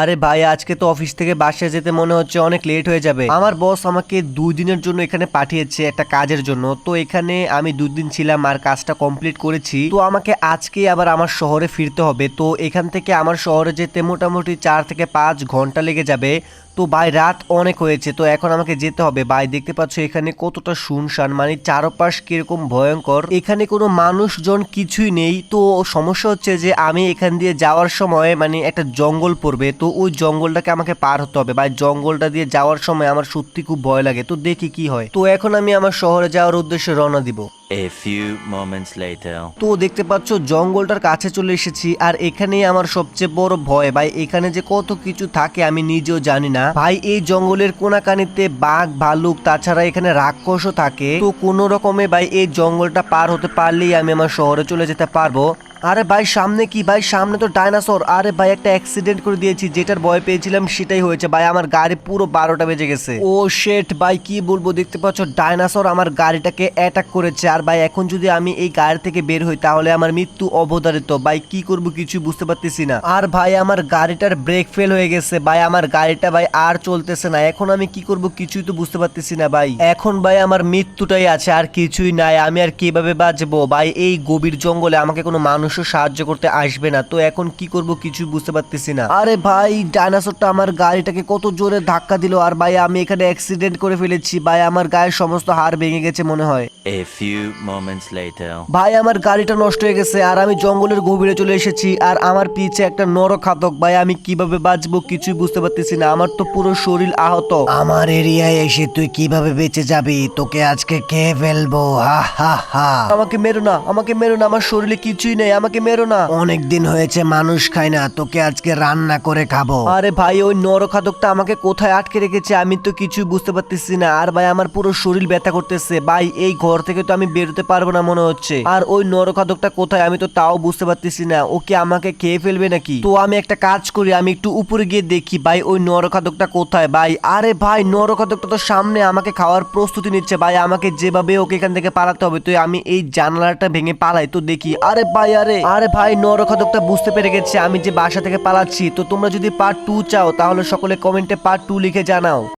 আরে ভাই, আজকে তো অফিস থেকে বাসায় যেতে মনে হচ্ছে অনেক লেট হয়ে যাবে। আমার বস আমাকে দুই দিনের জন্য এখানে পাঠিয়েছে একটা কাজের জন্য। তো এখানে আমি দুদিন ছিলাম আর কাজটা কমপ্লিট করেছি। তো আমাকে আজকে আবার আমার শহরে ফিরতে হবে। তো এখান থেকে আমার শহরে যেতে মোটামুটি চার থেকে পাঁচ ঘণ্টা লেগে যাবে। তো ভাই রাত অনেক হয়েছে, তো এখন আমাকে যেতে হবে। ভাই দেখতে পাচ্ছ এখানে কতটা শুনশান মানে চারপাশ কীরকম ভয়ঙ্কর। এখানে কোনো মানুষজন কিছুই নেই, তো সমস্যা হচ্ছে যে আমি এখান দিয়ে যাওয়ার সময় মানে একটা জঙ্গল পড়বে, তো ওই জঙ্গলটাকে আমাকে পার হতে হবে। ভাই জঙ্গলটা দিয়ে যাওয়ার সময় আমার সত্যি খুব ভয় লাগে, তো দেখি কি হয়। তো এখন আমি আমার শহরে যাওয়ার উদ্দেশ্যে রওনা দিব। A few moments later. তো দেখতে পাচ্ছ, জঙ্গলটার কাছে চলে এসেছি, আর এখানেই আমার সবচেয়ে বড় ভয়। ভাই, এখানে যে কত কিছু থাকে আমি নিজেও জানি না। ভাই, এই জঙ্গলের কোনাকানিতে বাঘ, ভালুক, তাছাড়া এখানে রাক্ষসও থাকে। তো কোনো রকমে ভাই, এই জঙ্গলটা পার হতে পারলেই আমি আমার শহরে চলে যেতে পারব। আরে ভাই, সামনে কি? ভাই, সামনে তো ডাইনাসর। আরে ভাই, একটা অ্যাক্সিডেন্ট করে দিয়েছি, যেটার ভয় পেয়েছিলাম সেটাই হয়েছে। ভাই, আমার গাড়ি পুরো বারোটা বেজে গেছে। ও শেট ভাই, কি বলব? দেখতে পাচ্ছ, ডাইনাসর আমার গাড়িটাকে অ্যাটাক করেছে। আর ভাই, এখন যদি আমি এই গাড়ি থেকে বের হই, তাহলে আমার মৃত্যু অবধারিত। ভাই, কি করব কিছু বুঝতে পারতেছি না। আর ভাই, আমার গাড়িটার ব্রেক ফেল হয়ে গেছে। ভাই, আমার গাড়িটা ভাই, আর চলতেছে না। এখন আমি কি করব কিছুই তো বুঝতে পারতেছি না, ভাই। এখন ভাই, আমার মৃত্যুটাই আছে, আর কিছুই নাই। আমি আর কীভাবে বাঁচবো? ভাই, এই গভীর জঙ্গলে আমাকে কোনো মানুষও সাহায্য করতে আসবে না। তো এখন কি করব কিছু বুঝতে পারতেছি না। আরে ভাই ডাইনোসরটা আমার গাড়িটাকে কত জোরে ধাক্কা দিল আর ভাই আমি এখানে অ্যাক্সিডেন্ট করে ফেলেছি। ভাই আমার গায়ের সমস্ত হাড় ভেঙে গেছে মনে হয়। A few moments later. ভাই আমার গাড়িটা নষ্ট হয়ে গেছে আর আমি জঙ্গলের গভীরে চলে এসেছি আর আমার পিছে একটা নরখাতক। ভাই আমি কীভাবে বাঁচবো কিছুই বুঝতে পারতেছি না। আমার তো পুরো শরীর আহত। আমার এরিয়ায় এসে তুই কীভাবে বেঁচে যাবি? তোকে আজকে কে ফেলব। হা হা হা। আমাকে মেরো না আমাকে মেরো না। আমার শরীরে কিছুই নেই। আমাকে মেরো না। অনেক দিন হয়েছে মানুষ খায় না। তোকে আজকে রান্না করে খাব। আরে ভাই ওই নরখাদকটা আমাকে কোথায় আটকে রেখেছে আমি তো কিছুই বুঝতে পারতেছি না। আর ভাই আমার পুরো শরীর ব্যথা করতেছে। ভাই এই ঘর থেকে তো আমি বেরোতে পারব না মনে হচ্ছে। আর ওই নরখাদকটা কোথায় আমি তো তাও বুঝতে পারতেছি না। ও কি আমাকে খেয়ে ফেলবে নাকি? তো আমি একটা কাজ করি আমি একটু উপরে গিয়ে দেখি ভাই ওই নরখাদকটা কোথায়? ভাই আরে ভাই নরখাদকটা তো সামনে আমাকে খাওয়ার প্রস্তুতি নিচ্ছে। ভাই আমাকে যেভাবে ওকে এখান থেকে পালাতে হবে তো আমি এই জানালাটা ভেঙে পালাই তো দেখি। আরে ভাই আরে আরে ভাই নরখাদকটা বুঝতে পেরে গেছে, আমি যে বাসা থেকে পালাচ্ছি, তো তোমরা যদি পার্ট টু চাও, তাহলে সকলে কমেন্টে পার্ট টু লিখে জানাও।